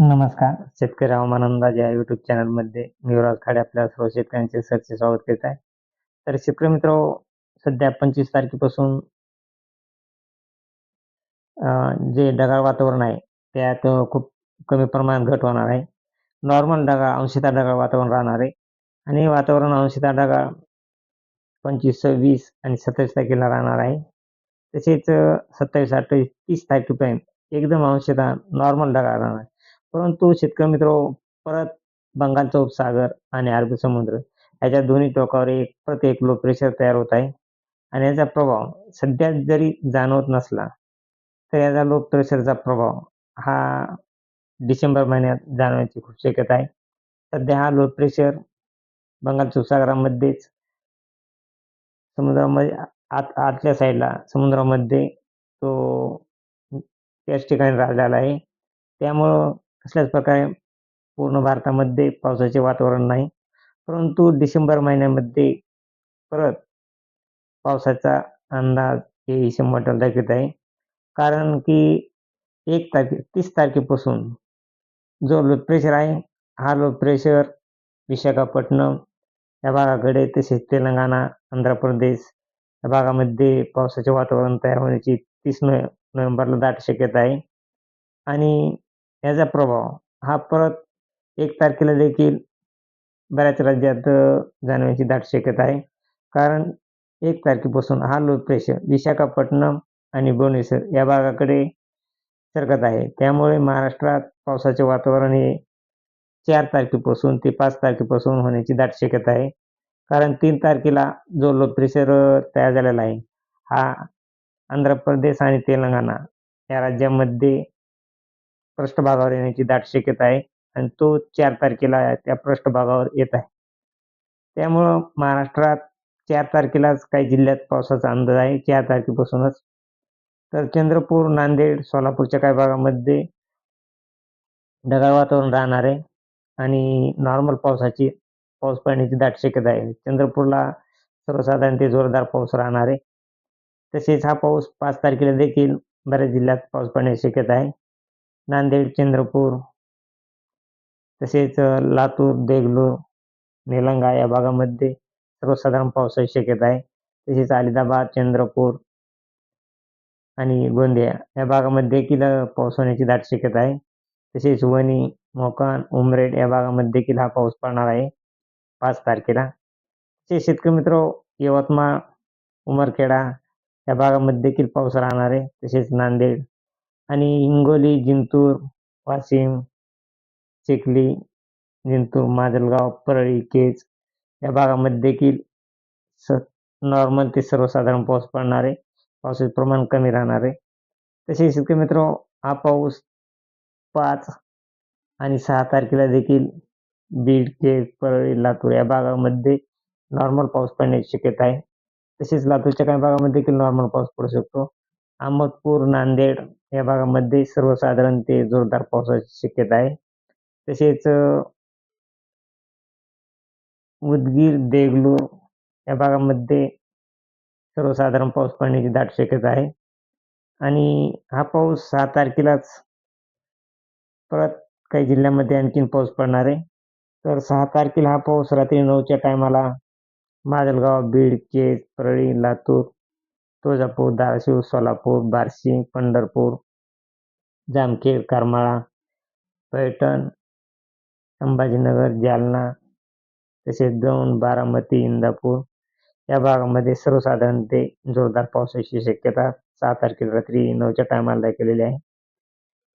नमस्कार. शेतकरी हवामान अंदाज या युट्यूब चॅनलमध्ये मी युवराज खाडे आपल्या सर्व शेतकऱ्यांचे सरचे स्वागत करीत आहे. तर शेतकरी मित्र सध्या पंचवीस तारखेपासून जे ढगाळ वातावरण आहे त्यात खूप कमी प्रमाणात घट होणार आहे. नॉर्मल ढगाळ अंशता ढगाळ वातावरण राहणार आहे. आणि वातावरण अंशिता ढगाळ पंचवीस वीस आणि सत्तावीस तारखेला राहणार आहे. तसेच सत्तावीस अठ्ठावीस तीस तारखेपर्यंत एकदम अंशतः नॉर्मल ढगाळ राहणार आहे. परंतु शेतकरी मित्र परत बंगालचा उपसागर आणि अरबी समुद्र याच्या दोन्ही टोकावर एक परत एक लो प्रेशर तयार होत आहे. आणि याचा प्रभाव सध्या जरी जाणवत नसला तर याचा लो प्रेशरचा प्रभाव हा डिसेंबर महिन्यात जाणवण्याची खूप शक्यता आहे. सध्या हा लो प्रेशर बंगालच्या उपसागरामध्येच समुद्रामध्ये आत आतल्या साईडला समुद्रामध्ये तो त्याच ठिकाणी राहिलेला आहे. त्यामुळं कसल्याच प्रकारे पूर्ण भारतामध्ये पावसाचे वातावरण नाही. परंतु डिसेंबर महिन्यामध्ये परत पावसाचा अंदाज हे शंभर दाखवत आहे. कारण की एक तारखे तीस तारखेपासून जो लो प्रेशर आहे हा लो प्रेशर विशाखापट्टणम या भागाकडे तसेच तेलंगणा आंध्र प्रदेश या भागामध्ये पावसाचे वातावरण तयार होण्याची तीस नोव्हे नोव्हेंबरला दाट शक्यता आहे. आणि याचा प्रभाव. हा परत एक तारखेला देखील बऱ्याच राज्यात जाणवण्याची दाट शक्यता आहे. कारण एक तारखेपासून हा लो प्रेशर विशाखापट्टणम आणि भुवनेश्वर या भागाकडे सरकत आहे. त्यामुळे महाराष्ट्रात पावसाचे वातावरण हे चार तारखेपासून ते पाच तारखेपासून होण्याची दाट शक्यता आहे. कारण तीन तारखेला जो लो प्रेशर तयार झालेला आहे हा आंध्र प्रदेश आणि तेलंगणा या राज्यामध्ये पृष्ठभागावर येण्याची दाट शक्यता आहे आणि तो चार तारखेला त्या पृष्ठभागावर येत आहे. त्यामुळं महाराष्ट्रात चार तारखेलाच काही जिल्ह्यात पावसाचा अंदाज आहे चार तारखेपासूनच. तर चंद्रपूर नांदेड सोलापूरच्या काही भागामध्ये ढगाळ वातावरण राहणार आहे आणि नॉर्मल पावसाची पाऊस पडण्याची दाट शक्यता आहे. चंद्रपूरला सर्वसाधारण ते जोरदार पाऊस राहणार आहे. तसेच हा पाऊस पाच तारखेला देखील बऱ्याच जिल्ह्यात पाऊस पडण्याची शक्यता आहे. नांदेड चंद्रपूर तसेच लातूर देगलूर निलंगा या भागामध्ये सर्वसाधारण पावसाची शक्यता आहे. तसेच अलिदाबाद चंद्रपूर आणि गोंदिया या भागामध्ये देखील पाऊस होण्याची दाट शक्यता आहे. तसेच वणी मोकान उमरेड या भागामध्ये देखील हा पाऊस पडणार आहे पाच तारखेला. तसेच शेतकरी मित्र यवतमाळ उमरखेडा या भागामध्ये देखील पाऊस राहणार आहे. तसेच नांदेड आणि हिंगोली जिंतूर वाशिम चिखली जिंतूर माजलगाव परळी केज या भागामध्ये देखील स नॉर्मल ते सर्वसाधारण पाऊस पडणार आहे पावसाचे प्रमाण कमी राहणार. आहे तसेच शेतकरी मित्र हा पाऊस पाच आणि सहा तारखेला देखील बीड केज परळी लातूर या भागामध्ये नॉर्मल पाऊस पडण्याची शक्यता आहे. तसेच लातूरच्या काही भागामध्ये देखील नॉर्मल पाऊस पडू शकतो. अहमदपूर नांदेड या भागामध्ये सर्वसाधारण ते जोरदार पावसाची शक्यता आहे. तसेच उदगीर देगलूर या भागामध्ये सर्वसाधारण पाऊस पडण्याची दाट शक्यता आहे. आणि हा पाऊस सहा तारखेलाच परत काही जिल्ह्यामध्ये आणखीन पाऊस पडणार आहे. तर सहा तारखेला हा पाऊस रात्री नऊच्या टायमाला माजलगाव बीड केज परळी लातूर तुळजापूर धाराशिव सोलापूर बार्शी पंढरपूर जामखेड करमाळा पैठण संभाजीनगर जालना तसेच दौंड बारामती इंदापूर. या भागामध्ये सर्वसाधारण ते जोरदार पावसाची शक्यता सहा तारखेला रात्री नऊच्या टायमाला केलेली आहे.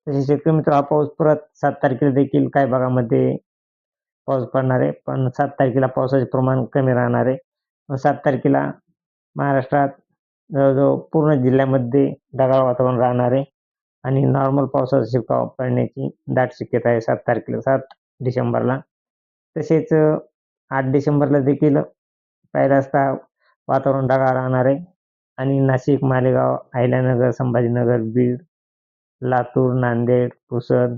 तसेच शेतकरी मित्र हा पाऊस परत सात तारखेला देखील काही भागामध्ये पाऊस पडणार आहे पण सात तारखेला पावसाचे प्रमाण कमी राहणार आहे. मग सात तारखेला महाराष्ट्रात जवळजवळ पूर्ण जिल्ह्यामध्ये ढगाळ वातावरण राहणार आहे. आणि नॉर्मल पावसाचा शिरकाव पडण्याची दाट शक्यता आहे सात तारखेला सात डिसेंबरला. तसेच आठ डिसेंबरला देखील पहिला असता वातावरण ढगाळ राहणार आहे. आणि नाशिक मालेगाव अहिल्यानगर संभाजीनगर बीड लातूर नांदेड पुसद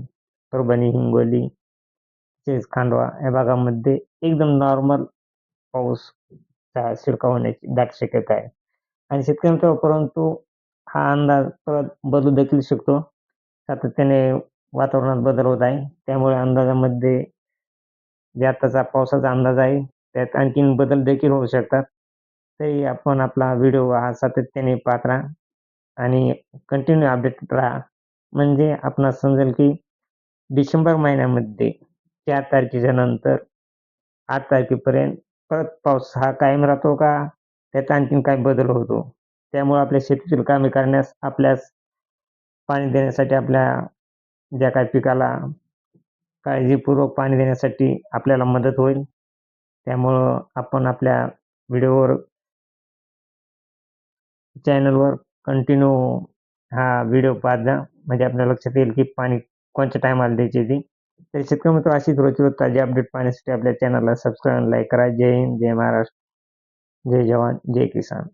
परभणी हिंगोली तसेच खांडवा या भागामध्ये एकदम नॉर्मल पाऊस चा शिरकाव होण्याची दाट शक्यता आहे. आणि शेतकऱ्यांचा परंतु हा अंदाज परत बदलू देखील शकतो. सातत्याने वातावरणात बदल होत आहे. त्यामुळे अंदाजामध्ये जे आत्ताचा पावसाचा अंदाज आहे त्यात आणखीन बदल देखील होऊ शकतात. तरी आपण आपला व्हिडिओ हा सातत्याने पाहत राहा आणि कंटिन्यू अपडेट राहा. म्हणजे आपणास समजेल की डिसेंबर महिन्यामध्ये चार तारखेच्या नंतर आठ तारखेपर्यंत परत पाऊस हा कायम राहतो का? त्यात आणखीन काय बदल होतो? त्यामुळे आपल्या शेतीतील कामे करण्यास आपल्यास पाणी देण्यासाठी आपल्या ज्या काही पिकाला काळजीपूर्वक पाणी देण्यासाठी आपल्याला मदत होईल. त्यामुळं आपण आपल्या व्हिडिओवर चॅनलवर कंटिन्यू हा व्हिडिओ पाहत जा. म्हणजे आपल्या लक्षात येईल की पाणी कोणत्या टायमाला द्यायची ती. तर शेतकरी मित्र अशीच रोजची रोज ताजी अपडेट पाहण्यासाठी आपल्या चॅनलला सबस्क्राईब लाईक करा. जय हिंद जय महाराष्ट्र. जय जवान जय किसान